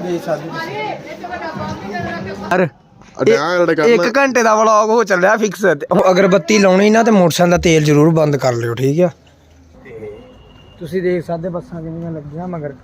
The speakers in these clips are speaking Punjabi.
ਦੇ ਸਕਦੇ ਇੱਕ ਘੰਟੇ ਦਾ ਵਲੌਗ ਹੋ ਚੱਲਿਆ ਫਿਕਸ ਅਗਰਬੱਤੀ ਲਾਉਣੀ ਨਾ ਤੇ ਮੋਟਰਸਾਈਕਲ ਦਾ ਤੇਲ ਜ਼ਰੂਰ ਬੰਦ ਕਰ ਲਿਓ ਠੀਕ ਆ? ਤੇ ਤੁਸੀਂ ਦੇਖ ਸਕਦੇ ਬੱਸਾਂ ਕਿੰਨੀਆਂ ਲੱਗੀਆਂ ਮਗਰ।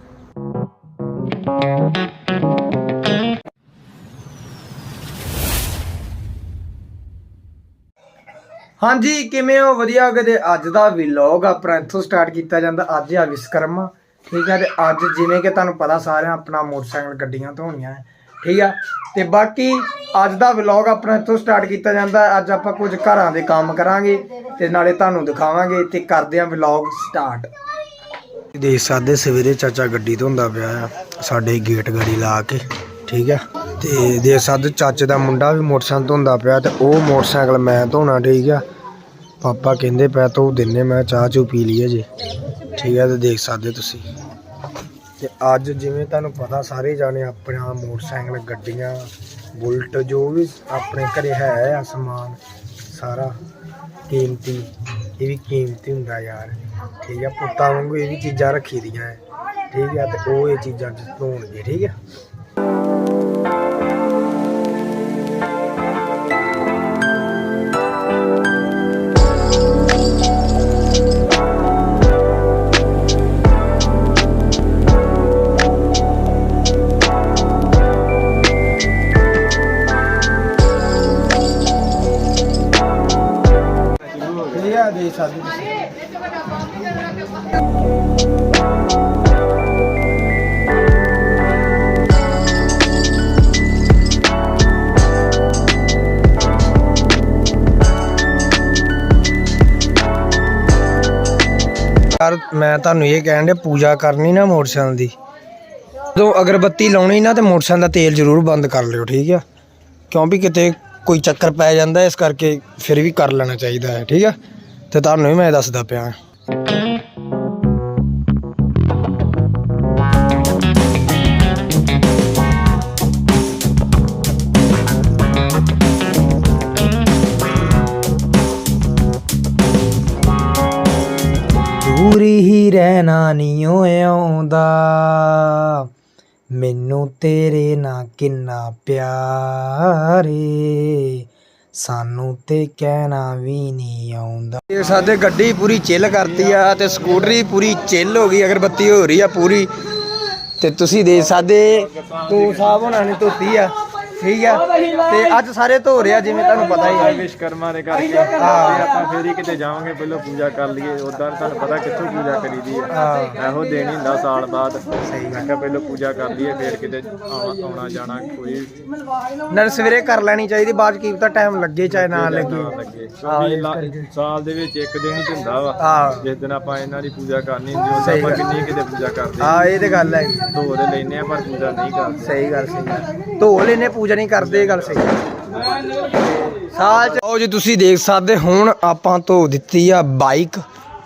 ਹਾਂਜੀ ਕਿਵੇਂ ਹੋ? ਵਧੀਆ ਹੋ ਅੱਜ ਦਾ ਵਲੌਗ ਆਪਣਾ ਇੱਥੋਂ ਸਟਾਰਟ ਕੀਤਾ ਜਾਂਦਾ ਅੱਜ ਆ ਵਿਸਕਰਮਾ ਠੀਕ ਹੈ, ਤੇ ਅੱਜ ਜਿਵੇਂ ਕਿ ਤੁਹਾਨੂੰ ਪਤਾ ਸਾਰਿਆਂ ਆਪਣਾ ਮੋਟਰਸਾਈਕਲ ਗੱਡੀਆਂ ਧੋਣੀਆਂ ਹੈ, ਠੀਕ ਆ? ਤੇ ਬਾਕੀ ਅੱਜ ਦਾ ਵਲੌਗ ਆਪਣਾ ਇੱਥੋਂ ਸਟਾਰਟ ਕੀਤਾ ਜਾਂਦਾ ਅੱਜ ਆਪਾਂ ਕੁਝ ਘਰਾਂ ਦੇ ਕੰਮ ਕਰਾਂਗੇ ਤੇ ਨਾਲੇ ਤੁਹਾਨੂੰ ਦਿਖਾਵਾਂਗੇ ਤੇ ਕਰਦੇ ਆਂ ਵਲੌਗ ਸਟਾਰਟ ਦੇਖ ਸਕਦੇ ਸਵੇਰੇ ਚਾਚਾ ਗੱਡੀ ਧੋਂਦਾ ਪਿਆ ਆ, ਸਾਡੇ ਗੇਟ ਗਾੜੀ ਲਾ ਕੇ, ਠੀਕ ਆ? ਤੇ ਦੇ ਸਕਦੇ ਚਾਚੇ ਦਾ ਮੁੰਡਾ ਵੀ ਮੋਟਰਸਾਈਕਲ ਧੋਂਦਾ ਪਿਆ ਤੇ ਉਹ ਮੋਟਰਸਾਈਕਲ ਮੈਂ ਧੋਣਾ, ਠੀਕ ਆ? ਪਾਪਾ ਕਹਿੰਦੇ ਪੈ ਧੋ ਦਿੰਨੇ, ਮੈਂ ਚਾਹ ਚੂ ਪੀ ਲਈਏ ਜੀ। ਠੀਕ ਹੈ, ਤੇ ਦੇਖ ਸਕਦੇ ਤੁਸੀਂ। ਤੇ ਅੱਜ ਜਿਵੇਂ ਤੁਹਾਨੂੰ ਪਤਾ, ਸਾਰੇ ਜਾਣੇ ਆਪਣਾ ਮੋਟਰਸਾਈਕਲ, ਗੱਡੀਆਂ, ਬੁਲਟ, ਜੋ ਵੀ ਆਪਣੇ ਘਰੇ ਹੈ ਆ ਸਮਾਨ, ਸਾਰਾ ਕੀਮਤੀ, ਇਹ ਵੀ ਕੀਮਤੀ ਹੁੰਦਾ ਯਾਰ। ਠੀਕ ਆ ਪੁੱਤਾਂ ਵਾਂਗੂ ਇਹ ਵੀ ਚੀਜ਼ਾਂ ਰੱਖੀ ਦੀਆਂ ਹੈ। ਠੀਕ ਆ ਤੇ ਉਹ ਇਹ ਚੀਜ਼ਾਂ ਚ ਧੋਣਗੇ ਠੀਕ ਆ ਯਾਰ ਮੈਂ ਤੁਹਾਨੂੰ ਇਹ ਕਹਿਣ ਦੇ ਪੂਜਾ ਕਰਨੀ ਨਾ ਮੋਟਰਸਾਈਕਲ ਦੀ। ਜਦੋਂ ਅਗਰਬੱਤੀ ਲਾਉਣੀ ਨਾ ਤੇ ਮੋਟਰਸਾਈਕਲ ਦਾ ਤੇਲ ਜ਼ਰੂਰ ਬੰਦ ਕਰ ਲਿਓ, ਠੀਕ ਆ? ਕਿਉਂ ਵੀ ਕਿਤੇ ਕੋਈ ਚੱਕਰ ਪੈ ਜਾਂਦਾ, ਇਸ ਕਰਕੇ ਫਿਰ ਵੀ ਕਰ ਲੈਣਾ ਚਾਹੀਦਾ ਹੈ, ਠੀਕ ਆ? ਤੇ ਤੁਹਾਨੂੰ ਵੀ ਮੈਂ ਦੱਸਦਾ ਪਿਆ। ਦੂਰ ਹੀ ਰਹਿਣਾ ਨਹੀਂ ਓਏ ਆਉਂਦਾ। ਮੈਨੂੰ ਤੇਰੇ ਨਾਲ ਕਿੰਨਾ ਪਿਆਰੇ ਸਾਨੂੰ ਤੇ ਕਹਿਣਾ ਵੀ ਨਹੀਂ ਆਉਂਦਾ। ਇਹ ਸਾਡੇ ਗੱਡੀ ਪੂਰੀ ਚਿੱਲ ਕਰਤੀ ਆ ਤੇ ਸਕੂਟਰੀ ਪੂਰੀ ਚਿੱਲ ਹੋ ਗਈ, ਅਗਰਬੱਤੀ ਹੋ ਰਹੀ ਆ ਪੂਰੀ। ਤੇ ਤੁਸੀਂ ਦੇ ਸਕਦੇ ਤੂੰ ਸਾਹਿਬ ਹੋਣਾ ਨੇ ਧੋਤੀ ਆ। ਠੀਕ ਆ। ਤੇ ਅੱਜ ਸਾਰੇ ਧੋ ਰਿਹਾ ਜਿਵੇਂ ਤੁਹਾਨੂੰ ਪਤਾ ਹੀ ਹੈ ਵਿਸ਼ਕਰਮਾ ਦੇ ਕਰਕੇ। ਤੇ ਆਪਾਂ ਫੇਰ ਹੀ ਕਿਤੇ ਜਾਵਾਂਗੇ ਪਹਿਲਾਂ ਪੂਜਾ ਕਰ ਲਈਏ। ਉਦਾਂ ਤੁਹਾਨੂੰ ਪਤਾ ਕਿੱਥੋਂ ਪੂਜਾ ਕਰੀਦੀ ਆ। ਇਹੋ ਦਿਨ ਹੀ ਹੁੰਦਾ ਸਾਲ ਬਾਅਦ। ਸਹੀ ਮੈਂ ਕਿਹਾ ਪਹਿਲਾਂ ਪੂਜਾ ਕਰ ਲਈਏ ਫੇਰ ਕਿਤੇ ਆਉਣਾ ਆਉਣਾ ਜਾਣਾ ਕੋਈ। ਨਾਲ ਸਵੇਰੇ ਕਰ ਲੈਣੀ ਚਾਹੀਦੀ ਬਾਅਦ ਚ ਕੀ ਪਤਾ ਟਾਈਮ ਲੱਗੇ ਚਾਹੇ ਨਾ ਲੱਗੇ। ਕਿਉਂਕਿ ਲਾ- ਸਾਲ ਦੇ ਵਿੱਚ ਇੱਕ ਦਿਨ ਹੀ ਤਾਂ ਹੁੰਦਾ ਵਾ। ਹਾਂ। ਜਿਸ ਦਿਨ ਆਪਾਂ ਇਹਨਾਂ ਦੀ ਪੂਜਾ ਕਰਨੀ ਹੁੰਦੀ ਉਹ ਆਪਾਂ ਕਿੰਨੀ ਕਿਤੇ ਪੂਜਾ ਕਰਦੇ ਹਾਂ ਇਹ ਤੇ ਗੱਲ ਹੈ। ਧੋ ਦੇ ਲੈਨੇ ਆ ਪਰ ਪੂਜਾ ਨਹੀਂ ਕਰਦੇ। ਸਹੀ ਗੱਲ ਸਹੀ ਗੱਲ। ਧੋ ਲੈਨੇ ਪੂਜਾ ਨਹੀਂ ਕਰਦੇ, ਇਹ ਗੱਲ ਸਹੀ ਹੈ। ਸਾਲ ਚ ਉਹ ਜੀ, ਤੁਸੀਂ ਦੇਖ ਸਕਦੇ ਹੁਣ ਆਪਾਂ ਧੋ ਦਿੱਤੀ ਆ ਬਾਈਕ,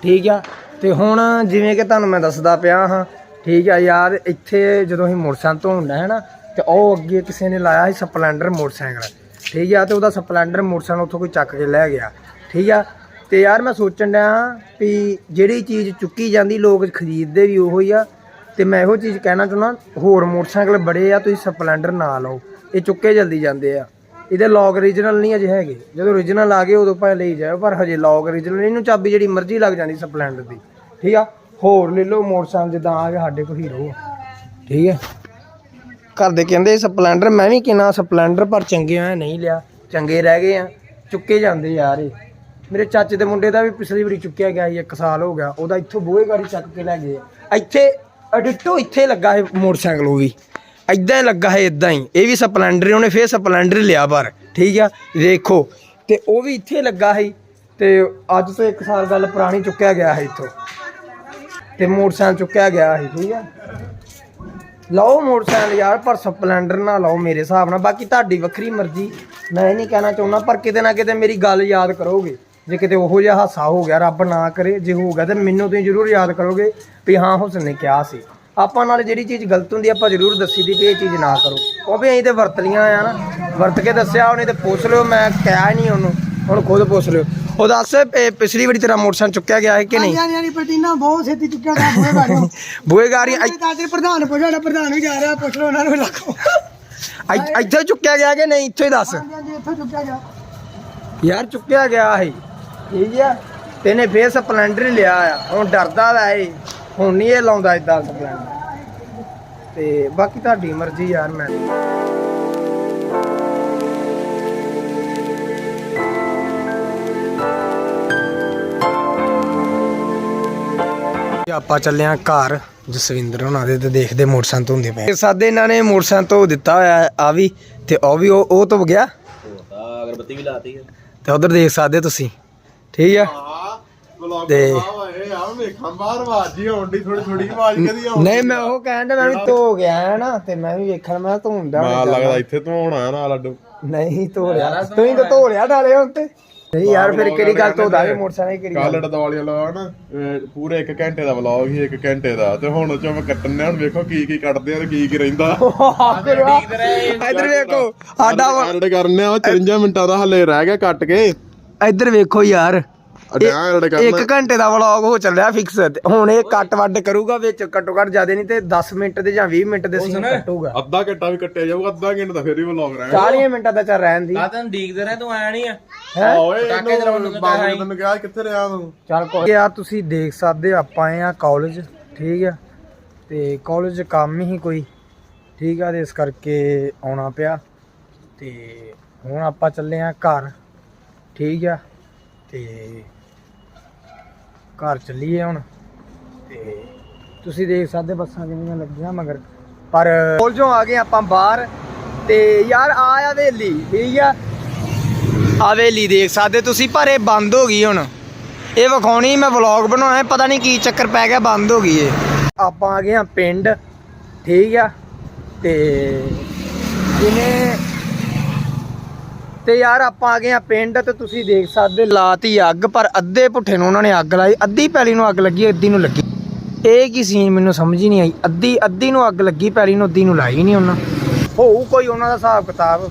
ਠੀਕ ਆ? ਤੇ ਹੁਣ ਜਿਵੇਂ ਕਿ ਤੁਹਾਨੂੰ ਮੈਂ ਦੱਸਦਾ ਪਿਆ ਹਾਂ, ਠੀਕ ਆ ਯਾਰ, ਇੱਥੇ ਜਦੋਂ ਅਸੀਂ ਮੋਟਰਸਾਈਕਲ ਧੋਣਾ ਹੈ ਨਾ, ਤੇ ਉਹ ਅੱਗੇ ਕਿਸੇ ਨੇ ਲਾਇਆ ਸੀ ਸਪਲੈਂਡਰ ਮੋਟਰਸਾਈਕਲ, ਠੀਕ ਆ? ਤੇ ਉਹਦਾ ਸਪਲੈਂਡਰ ਮੋਟਰਸਾਈਕਲ ਉੱਥੋਂ ਕੋਈ ਚੱਕ ਕੇ ਲੈ ਗਿਆ, ਠੀਕ ਆ? ਤੇ ਯਾਰ ਮੈਂ ਸੋਚਣ ਡਿਆ ਵੀ ਜਿਹੜੀ ਚੀਜ਼ ਚੁੱਕੀ ਜਾਂਦੀ, ਲੋਕ ਖਰੀਦਦੇ ਵੀ ਉਹੋ ਹੀ ਆ, ਤੇ ਮੈਂ ਇਹੋ ਚੀਜ਼ ਕਹਿਣਾ ਚਾਹੁੰਦਾ, ਹੋਰ ਮੋਟਰਸਾਈਕਲ ਬੜੇ ਆ, ਤੁਸੀਂ ਸਪਲੈਂਡਰ ਨਾ ਲਓ। ਇਹ ਚੁੱਕੇ ਜਲਦੀ ਜਾਂਦੇ ਆ। ਇਹਦੇ ਲੌਕ origignal ਨਹੀਂ ਅਜੇ ਹੈਗੇ। ਜਦੋਂ origignal ਆ ਗਏ, ਉਦੋਂ ਭਾਵੇਂ ਲਈ ਜਾਓ ਪਰ ਹਜੇ ਲੌਕ origignal ਇਹਨੂੰ ਚਾਬੀ ਜਿਹੜੀ ਮਰਜ਼ੀ ਲੱਗ ਜਾਂਦੀ ਸਪਲੈਂਡਰ ਦੀ। ਠੀਕ ਆ? ਹੋਰ ਲੈ ਲਓ ਮੋਟਰਸਾਈਕਲ ਜਿੱਦਾਂ ਆ ਗਿਆ, ਸਾਡੇ ਕੋਲ ਹੀਰੋ ਠੀਕ ਹੈ ਘਰ ਦੇ ਕਹਿੰਦੇ ਸਪਲੈਂਡਰ, ਮੈਂ ਵੀ ਕਿਨਾ ਸਪਲੈਂਡਰ, ਪਰ ਚੰਗੇ ਆ ਨਹੀਂ ਲਿਆ। ਚੰਗੇ ਰਹਿ ਗਏ ਆ। ਚੁੱਕੇ ਜਾਂਦੇ ਯਾਰ ਇਹ। ਮੇਰੇ ਚਾਚੇ ਦੇ ਮੁੰਡੇ ਦਾ ਵੀ ਪਿਛਲੀ ਵਾਰੀ ਚੁੱਕਿਆ ਗਿਆ ਸੀ, ਇੱਕ ਸਾਲ ਹੋ ਗਿਆ। ਉਹਦਾ ਇੱਥੋਂ ਬੋਏ ਗਾੜੀ ਚੱਕ ਕੇ ਲੈ ਗਏ ਇੱਥੇ, ਅਡਿਟੋ ਇੱਥੇ ਲੱਗਾ ਹੈ ਮੋਟਰਸਾਈਕਲ ਉਹ ਵੀ। ਐਦਾਂ ਹੀ ਲੱਗਾ ਹੈ ਇਦਾਂ ਹੀ। ਇਹ ਵੀ ਸਪਲੈਂਡਰ ਹੀ, ਉਹਨੇ ਫੇਰ ਸਪਲੈਂਡਰ ਹੀ ਲਿਆ ਪਰ ਠੀਕ ਆ? ਦੇਖੋ ਤੇ ਉਹ ਵੀ ਇੱਥੇ ਲੱਗਾ ਸੀ ਤੇ ਅੱਜ ਤੋਂ ਇੱਕ ਸਾਲ ਗੱਲ ਪੁਰਾਣੀ ਚੁੱਕਿਆ ਗਿਆ ਹੈ ਇੱਥੋਂ। ਤੇ ਮੋਟਰਸਾਈਕਲ ਚੁੱਕਿਆ ਗਿਆ ਸੀ ਠੀਕ ਆ? ਲਓ ਮੋਟਰਸਾਈਕਲ ਯਾਰ ਪਰ ਸਪਲੈਂਡਰ ਨਾ ਲਓ ਮੇਰੇ ਹਿਸਾਬ ਨਾਲ। ਬਾਕੀ ਤੁਹਾਡੀ ਵੱਖਰੀ ਮਰਜ਼ੀ ਮੈਂ ਇਹ ਨਹੀਂ ਕਹਿਣਾ ਚਾਹੁੰਦਾ ਪਰ ਕਿਤੇ ਨਾ ਕਿਤੇ ਮੇਰੀ ਗੱਲ ਯਾਦ ਕਰੋਗੇ। ਜੇ ਕਿਤੇ ਉਹੋ ਜਿਹਾ ਹਾਸਾ ਹੋ ਗਿਆ ਰੱਬ ਨਾ ਕਰੇ ਜੇ ਹੋਊਗਾ ਤੇ ਮੈਨੂੰ ਤੁਸੀਂ ਜ਼ਰੂਰ ਯਾਦ ਕਰੋਗੇ ਵੀ ਹਾਂ ਹੁਸਨ ਨੇ ਕਿਹਾ ਸੀ। ਆਪਾਂ ਨਾਲ ਜਿਹੜੀ ਚੀਜ਼ ਗਲਤ ਹੁੰਦੀ ਆਪਾਂ ਜ਼ਰੂਰ ਦੱਸੀ ਦੀ ਵੀ ਇਹ ਚੀਜ਼ ਨਾ ਕਰੋ। ਉਹ ਵੀ ਅਸੀਂ ਤੇ ਵਰਤ ਲੀਆਂ ਆ ਨਾ ਵਰਤ ਕੇ ਦੱਸਿਆ ਉਹਨੇ ਤੇ ਪੁੱਛ ਲਿਓ ਮੈਂ ਕਿਹਾ ਨਹੀਂ ਉਹਨੂੰ ਹੁਣ ਖੁਦ ਪੁੱਛ ਲਿਓ। ਉਹ ਦੱਸ ਇਹ ਪਿਛਲੀ ਵਾਰੀ ਤੇਰਾ ਮੋਟਰਸਾਈਕਲ ਚੁੱਕਿਆ ਗਿਆ ਹੈ ਕਿ ਨਹੀਂ? ਹਾਂਜੀ ਹਾਂਜੀ ਪਟੀਨਾ ਬਹੁਤ ਛੇਤੀ ਚੁੱਕਿਆ ਗਿਆ ਬੂਹੇ ਗਾੜੀਆਂ ਬੂਏ ਗਾਰੀ ਸਾਡੇ ਪ੍ਰਧਾਨ ਪੁੱਛੋ ਸਾਡਾ ਪ੍ਰਧਾਨ ਵੀ ਜਾ ਰਿਹਾ ਪੁੱਛ ਲਓ ਉਹਨਾਂ ਨੂੰ ਲੱਖੋ ਇੱਥੇ ਚੁੱਕਿਆ ਗਿਆ ਕਿ ਨਹੀਂ? ਇੱਥੇ ਹੀ ਦੱਸ। ਹਾਂਜੀ ਹਾਂਜੀ ਇੱਥੋਂ ਚੁੱਕਿਆ ਗਿਆ। ਯਾਰ ਚੁੱਕਿਆ ਗਿਆ ਹੈ ਠੀਕ ਆ? ਤੇਨੇ ਫੇਰ ਸਪਲੈਂਡਰ ਲਿਆ ਆ। ਹੁਣ ਡਰਦਾ ਵਾ ਇਹ। ਹੁਣ ਨਹੀਂ ਇਹ ਲਾਉਂਦਾ ਇਦਾਂ ਸਪਲੈਂਡਰ ਤੇ ਬਾਕੀ ਤੁਹਾਡੀ ਮਰਜ਼ੀ ਯਾਰ ਮੈਂ ਆਪਾਂ ਚੱਲੇ ਆਂ ਘਰ ਜਸਵਿੰਦਰ ਉਹਨਾਂ ਦੇ ਤੇ ਦੇਖਦੇ ਮੋਟਰਸਾਈਕਲ ਧੋਂਦੇ ਪਏ। ਸਾਦੇ ਇਹਨਾਂ ਨੇ ਮੋਟਰਸਾਈਕਲ ਧੋ ਦਿੱਤਾ ਹੋਇਆ ਆ ਵੀ ਤੇ ਉਹ ਵੀ ਉਹ ਉਹ ਤੋਂ ਗਿਆ। ਅਗਰਬੱਤੀ ਵੀ ਲਾਤੀ ਹੈ। ਤੇ ਉਧਰ ਦੇਖ ਸਕਦੇ ਤੁਸੀਂ। ਠੀਕ ਆ? ਤੇ ਇਹ ਆ ਵੇਖਾਂ ਬਾਹਰ ਆਵਾਜ਼ ਹੀ ਆਉਂਦੀ ਥੋੜੀ ਥੋੜੀ ਆਵਾਜ਼ ਕਦੀ ਨਹੀਂ ਮੈਂ ਉਹ ਕਹਿਣ ਡਿਆ ਮੈਂ ਵੀ ਧੋ ਗਿਆ ਹੈ ਨਾ ਤੇ ਮੈਂ ਵੀ ਵੇਖਣ ਮੈਂ ਧੋਂਦਾ ਮਾਲ ਲੱਗਦਾ ਇੱਥੇ ਤੋਂ ਹੋਣਾ ਨਾ ਲੱਡੂ ਨਹੀਂ ਧੋ ਲਿਆ। ਤੂੰ ਹੀ ਤਾਂ ਧੋ ਲਿਆ ਨਾਲੇ ਹੁਣ ਤੇ। ਨਹੀਂ ਯਾਰ ਫਿਰ ਕਿਹੜੀ ਗੱਲ ਧੋ ਦਾਂਗੇ ਮੋਟਰਸਾਈਕਲ ਕਿਹੜੀ ਗੱਲ? ਕਾਲੜ ਦਿਵਾਲੀ ਲਗਾ ਨਾ ਪੂਰੇ 1 ਘੰਟੇ ਦਾ ਵਲੌਗ ਹੀ 1 ਘੰਟੇ ਦਾ। ਤੇ ਹੁਣ ਚੋਂ ਮੈਂ ਕੱਟਣ ਨੇ ਹੁਣ ਵੇਖੋ ਕੀ ਕੀ ਕੱਟਦੇ ਆ ਤੇ ਕੀ ਕੀ ਰਹਿੰਦਾ। ਇੱਧਰ ਵੇਖੋ ਸਾਡਾ ਐਡ ਕਰਨੇ ਆ 54 ਮਿੰਟਾਂ ਦਾ ਹਲੇ ਰਹਿ ਗਿਆ ਕੱਟ ਕੇ। ਇੱਧਰ ਵੇਖੋ ਯਾਰ ਕਰਨਾ। ਇੱਕ ਘੰਟੇ ਦਾ ਵਲੌਗ ਹੋ ਚੱਲਿਆ ਫਿਕਸ ਹੁਣ ਇਹ ਕੱਟ ਵੱਡ ਕਰੂਗਾ ਵਿੱਚ ਘੱਟੋ ਘੱਟ ਜ਼ਿਆਦਾ ਨਹੀਂ ਤੇ 10 ਮਿੰਟ ਦੇ ਜਾਂ 20 ਮਿੰਟ ਦੇ ਸੀਨ ਕੱਟੂਗਾ। ਅੱਧਾ ਘੰਟਾ ਵੀ ਕੱਟਿਆ ਜਾਊਗਾ ਅੱਧਾ ਘੰਟਾ ਦਾ ਫਿਰ ਵੀ ਵਲੌਗ ਰਹਿਣਾ। 40 ਮਿੰਟਾਂ ਦਾ ਚੱਲ ਰਹਿਣ ਦੀ। ਤੈਨੂੰ ਡੀਕਦੇ ਰਹੇ ਤੂੰ ਆਇਆ ਨਹੀਂ ਆ। ਹੈ? ਓਏ ਇਹਨੂੰ ਬਾਬੂ ਨੇ ਤੈਨੂੰ ਕਿਹਾ ਕਿੱਥੇ ਰਿਹਾ ਤੂੰ? ਚੱਲ ਕੋਈ ਆ ਤੁਸੀਂ ਦੇਖ ਸਕਦੇ ਹੋ, ਆਪਾਂ ਆਏ ਆ ਕਾਲਜ ਠੀਕ ਆ? ਤੇ ਕਾਲਜ 'ਚ ਕੰਮ ਹੀ ਕੋਈ ਠੀਕ ਆ ਤੇ ਇਸ ਕਰਕੇ ਆਉਣਾ ਪਿਆ। ਤੇ ਹੁਣ ਆਪਾਂ ਚੱਲੇ ਆ ਘਰ ਠੀਕ ਆ? ਤੇ ਘਰ ਚੱਲੀਏ ਹੁਣ। ਤੇ ਤੁਸੀਂ ਦੇਖ ਸਕਦੇ ਬੱਸਾਂ ਕਿੰਨੀਆਂ ਲੱਗੀਆਂ ਮਗਰ। ਪਰ ਕਾਲਜੋਂ ਆ ਗਏ ਆਪਾਂ ਬਾਹਰ। ਤੇ ਯਾਰ ਆ ਹਵੇਲੀ, ਠੀਕ ਆ? ਹਵੇਲੀ ਦੇਖ ਸਕਦੇ ਤੁਸੀਂ, ਪਰ ਇਹ ਬੰਦ ਹੋ ਗਈ ਹੁਣ। ਇਹ ਵਿਖਾਉਣੀ ਮੈਂ ਵਲੌਗ ਬਣਾਉਣਾ ਪਤਾ ਨਹੀਂ ਕੀ ਚੱਕਰ ਪੈ ਗਿਆ, ਬੰਦ ਹੋ ਗਈ ਏ ਆਪਾਂ ਆ ਗਏ ਆ ਪਿੰਡ, ਠੀਕ ਆ? ਤੇ ਜਿਹਨੇ ਤੇ ਯਾਰ ਆਪਾਂ ਆ ਗਏ ਆ ਪਿੰਡ ਤੇ ਤੁਸੀਂ ਦੇਖ ਸਕਦੇ ਲਾਤੀ ਅੱਗ, ਪਰ ਅੱਧੇ ਪੁੱਠੇ ਨੂੰ ਉਹਨਾਂ ਨੇ ਅੱਗ ਲਾਈ। ਅੱਧੀ ਪੈਲੀ ਨੂੰ ਅੱਗ ਲੱਗੀ, ਅੱਧੀ ਨੂੰ ਲੱਗੀ। ਇਹ ਕੀ ਸੀਨ ਮੈਨੂੰ ਸਮਝ ਹੀ ਨਹੀਂ ਆਈ। ਅੱਧੀ ਅੱਧੀ ਨੂੰ ਅੱਗ ਲੱਗੀ, ਪੈਲੀ ਨੂੰ ਅੱਧੀ ਨੂੰ ਲਾਈ ਨਹੀਂ ਉਹਨਾਂ। ਹੋਊ ਕੋਈ ਉਹਨਾਂ ਦਾ ਹਿਸਾਬ ਕਿਤਾਬ।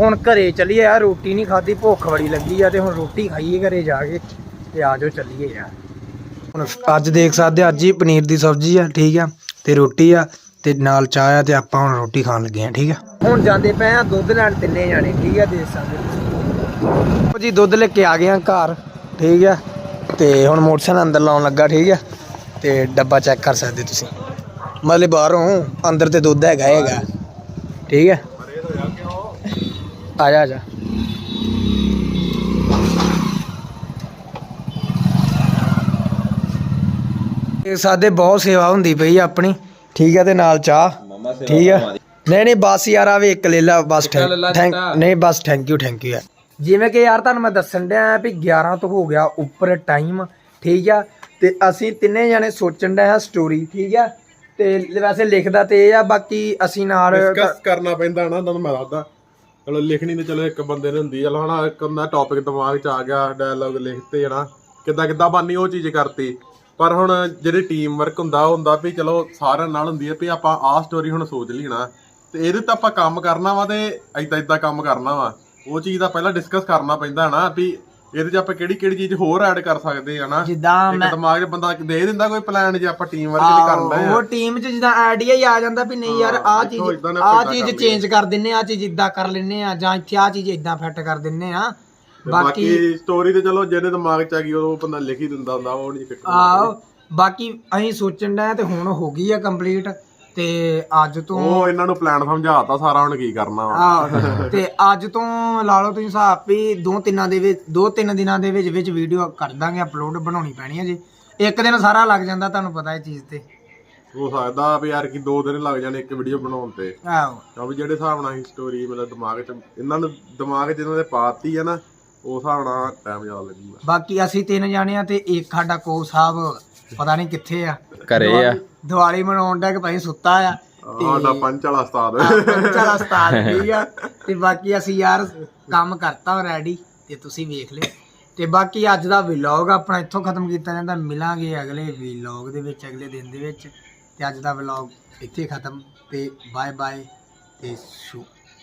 ਹੁਣ ਘਰੇ ਚੱਲੀਏ ਯਾਰ, ਰੋਟੀ ਨਹੀਂ ਖਾਧੀ, ਭੁੱਖ ਬੜੀ ਲੱਗੀ ਆ ਤੇ ਹੁਣ ਰੋਟੀ ਖਾਈਏ ਘਰੇ ਜਾ ਕੇ ਤੇ ਆਜੋ ਚੱਲੀਏ ਯਾਰ। ਹੁਣ ਅੱਜ ਦੇਖ ਸਕਦੇ ਅੱਜ ਹੀ ਪਨੀਰ ਦੀ ਸਬਜ਼ੀ ਆ, ਠੀਕ ਆ, ਤੇ ਰੋਟੀ ਆ। ਤੇ ਨਾਲ ਚਾਹ ਆ ਤੇ ਆਪਾਂ ਹੁਣ ਰੋਟੀ ਖਾਣ ਲੱਗੇ ਆ ਠੀਕ ਆ? ਹੁਣ ਜਾਂਦੇ ਪਏ ਆ ਦੁੱਧ ਲੈਣ ਤਿੰਨੇ ਜਾਣੇ, ਠੀਕ ਆ, ਦੇਖ ਸਕਦੇ ਤੁਸੀਂ। ਜੀ, ਦੁੱਧ ਲੈ ਕੇ ਆ ਗਏ ਆ ਘਰ, ਠੀਕ ਆ। ਤੇ ਹੁਣ ਮੋਟਰਸਾਈਕਲ ਅੰਦਰ ਲਾਉਣ ਲੱਗਾ, ਠੀਕ ਆ। ਤੇ ਡੱਬਾ ਚੈੱਕ ਕਰ ਸਕਦੇ ਤੁਸੀਂ। ਮਤਲਬ ਬਾਹਰੋਂ ਅੰਦਰ ਤੇ ਦੁੱਧ ਹੈਗਾ ਹੈਗਾ। ਠੀਕ ਹੈ ਆ ਜਾ ਆ ਜਾ। ਇਹ ਸਾਡੇ ਬਹੁਤ ਸੇਵਾ ਹੁੰਦੀ ਪਈ ਆਪਣੀ। ਠੀਕ ਹੈ ਤੇ ਨਾਲ ਚਾਹ? ਠੀਕ ਹੈ ਨਹੀਂ ਨਹੀਂ ਬਸ ਯਾਰ ਆਵੇ ਇੱਕ ਲੈ ਲਾ ਬਸ ਥੈਂਕ ਨਹੀਂ ਬਸ ਥੈਂਕ ਯੂ ਥੈਂਕ ਯੂ ਜਿਵੇਂ ਕਿ ਯਾਰ ਤੁਹਾਨੂੰ ਮੈਂ ਦੱਸਣ ਡਿਆ ਵੀ 11 ਤੋਂ ਹੋ ਗਿਆ ਉੱਪਰ ਟਾਈਮ ਠੀਕ ਆ? ਤੇ ਅਸੀਂ ਤਿੰਨੇ ਜਣੇ ਸੋਚਣ ਡਿਆ ਹਾਂ ਸਟੋਰੀ ਠੀਕ ਆ? ਤੇ ਵੈਸੇ ਲਿਖਦਾ ਤੇ ਇਹ ਆ ਬਾਕੀ ਅਸੀਂ ਨਾਲ ਡਿਸਕਸ ਕਰਨਾ ਪੈਂਦਾ ਨਾ ਤੁਹਾਨੂੰ ਮੈਂ ਦੱਸਦਾ। ਚਲੋ ਲਿਖਣੀ ਤੇ ਚਲੋ ਇੱਕ ਬੰਦੇ ਨੇ ਹੁੰਦੀ ਚਲੋ ਹਣਾ ਇੱਕ ਹੁੰਦਾ ਟੌਪਿਕ ਦਿਮਾਗ 'ਚ ਆ ਗਿਆ ਡਾਇਲੌਗ ਲਿਖਤੇ ਹਨਾ ਕਿੱਦਾਂ ਕਿੱਦਾਂ ਬਾਨੀ ਉਹ ਚੀਜ਼ ਕਰਤੀ। ਪਰ ਹੁਣ ਜਿਹੜੀ ਟੀਮ ਵਰਕ ਹੁੰਦਾ ਉਹ ਹੁੰਦਾ ਵੀ ਚਲੋ ਸਾਰਿਆਂ ਨਾਲ ਹੁੰਦੀ ਹੈ ਵੀ ਆਪਾਂ ਆਹ ਸਟੋਰੀ ਹੁਣ ਸੋਚ ਲਈ ਹਨਾ ਤੇ ਇਹਦੇ ਤੇ ਆਪਾਂ ਕੰਮ ਕਰਨਾ ਵਾ ਤੇ ਏਦਾਂ ਏਦਾਂ ਕੰਮ ਕਰਨਾ ਵਾ। ਉਹ ਚੀਜ਼ ਦਾ ਪਹਿਲਾਂ ਡਿਸਕਸ ਕਰਨਾ ਪੈਂਦਾ ਹਨਾ ਵੀ ਇਹਦੇ 'ਚ ਆਪਾਂ ਕਿਹੜੀ ਕਿਹੜੀ ਚੀਜ਼ ਹੋਰ ਐਡ ਕਰ ਸਕਦੇ ਆ ਨਾ। ਜਿੱਦਾਂ ਇੱਕ ਦਿਮਾਗ 'ਚ ਬੰਦਾ ਦੇ ਦਿੰਦਾ ਕੋਈ ਪਲਾਨ ਜੇ ਆਪਾਂ ਟੀਮ ਵਰਕ ਨਹੀਂ ਕਰਨ ਆਹੋ, ਉਹ ਟੀਮ 'ਚ ਜਿੱਦਾਂ ਆਈਡੀਆ ਹੀ ਆ ਜਾਂਦਾ ਵੀ ਨਹੀਂ ਯਾਰ ਆਹ ਚੀਜ਼ ਨਾ ਆਹ ਚੀਜ਼ ਚੇਂਜ ਕਰ ਦਿੰਨੇ ਆ ਆਹ ਚੀਜ਼ ਇਦਾਂ ਕਰ ਲੈਨੇ ਆ ਜਾਂ ਇੱਥੇ ਆਹ ਚੀਜ਼ ਇਦਾਂ ਫਿੱਟ ਕਰ ਦਿੰਨੇ ਆ। ਤੇ ਬਾਕੀ ਸਟੋਰੀ ਤੇ ਚਲੋ ਜਿਹਦੇ ਦਿਮਾਗ 'ਚ ਆ ਗਈ ਉਹ ਬੰਦਾ ਲਿਖ ਹੀ ਦਿੰਦਾ ਹੁੰਦਾ ਉਹ ਨਹੀਂ ਫਿੱਟ ਆਹੋ ਬਾਕੀ ਅਸੀਂ ਸੋਚਣ ਦਾ ਤੇ ਹੁਣ ਹੋ ਗਈ ਆ ਕੰਪਲੀਟ ਤੇ ਅੱਜ ਤੋਂ ਉਹ ਇਹਨਾਂ ਨੂੰ ਪਲਾਨ ਸਮਝਾਤਾ ਸਾਰਾ ਹੁਣ ਕੀ ਕਰਨਾ ਵਾ। ਤੇ ਅੱਜ ਤੋਂ ਲਾ ਲਓ ਤੁਸੀਂ ਹਿਸਾਬ ਵੀ ਦੋ ਤਿੰਨਾਂ ਦੇ ਵਿੱਚ ਦੋ ਤਿੰਨ ਦਿਨਾਂ ਦੇ ਵਿੱਚ ਵਿੱਚ ਵੀਡੀਓ ਕਰ ਦਾਂਗੇ ਅਪਲੋਡ ਬਣਾਉਣੀ ਪੈਣੀ ਹੈ ਜੀ। ਇੱਕ ਦਿਨ ਸਾਰਾ ਲੱਗ ਜਾਂਦਾ ਤੁਹਾਨੂੰ ਪਤਾ ਇਹ ਚੀਜ਼ ਤੇ। ਹੋ ਸਕਦਾ ਵੀ ਯਾਰ ਕੀ ਦੋ ਦਿਨ ਲੱਗ ਜਾਣੇ ਇੱਕ ਵੀਡੀਓ ਬਣਾਉਣ ਤੇ। ਆਹੋ। ਕਿਉਂਕਿ ਜਿਹੜੇ ਹਿਸਾਬ ਨਾਲ ਹੀ ਸਟੋਰੀ ਮਤਲਬ ਦਿਮਾਗ 'ਚ ਇਹਨਾਂ ਨੂੰ ਦਿਮਾਗ 'ਚ ਇਹਨਾਂ ਦੇ ਪਾਤੀ ਹੈ ਨਾ ਉਸ ਹਿਸਾਬ ਨਾਲ ਟਾਈਮ ਜ਼ਿਆਦਾ ਲੱਗੂਗਾ। ਬਾਕੀ ਅਸੀਂ ਤਿੰਨ ਜਾਣੇ ਆ ਤੇ ਇੱਕ ਸਾਡਾ ਕੋ ਸਾਹਿਬ ਪਤਾ ਨਹੀਂ ਕਿੱਥੇ ਆ। ਘਰੇ ਆ। ਦੀਵਾਲੀ ਮਨਾਉਣ ਦਾ ਕਿ ਭਾਈ ਸੁੱਤਾ ਆ। ਸਾਡਾ ਪੰਚ ਵਾਲਾ ਉਸਤਾਦ। ਚਲਾ ਉਸਤਾਦ ਠੀਕ ਆ। ਤੇ ਬਾਕੀ ਅਸੀਂ ਯਾਰ ਕੰਮ ਕਰਤਾ ਰੈਡੀ ਤੇ ਤੁਸੀਂ ਵੇਖ ਲਿਓ। ਤੇ ਬਾਕੀ ਅੱਜ ਦਾ ਵਲੌਗ ਆਪਣਾ ਇੱਥੋਂ ਖਤਮ ਕੀਤਾ ਜਾਂਦਾ ਮਿਲਾਂਗੇ ਅਗਲੇ ਵਲੌਗ ਦੇ ਵਿੱਚ ਅਗਲੇ ਦਿਨ ਦੇ ਵਿੱਚ। ਤੇ ਅੱਜ ਦਾ ਵਲੌਗ ਇੱਥੇ ਖਤਮ ਤੇ ਬਾਏ ਬਾਏ ਤੇ ਸ਼ੁ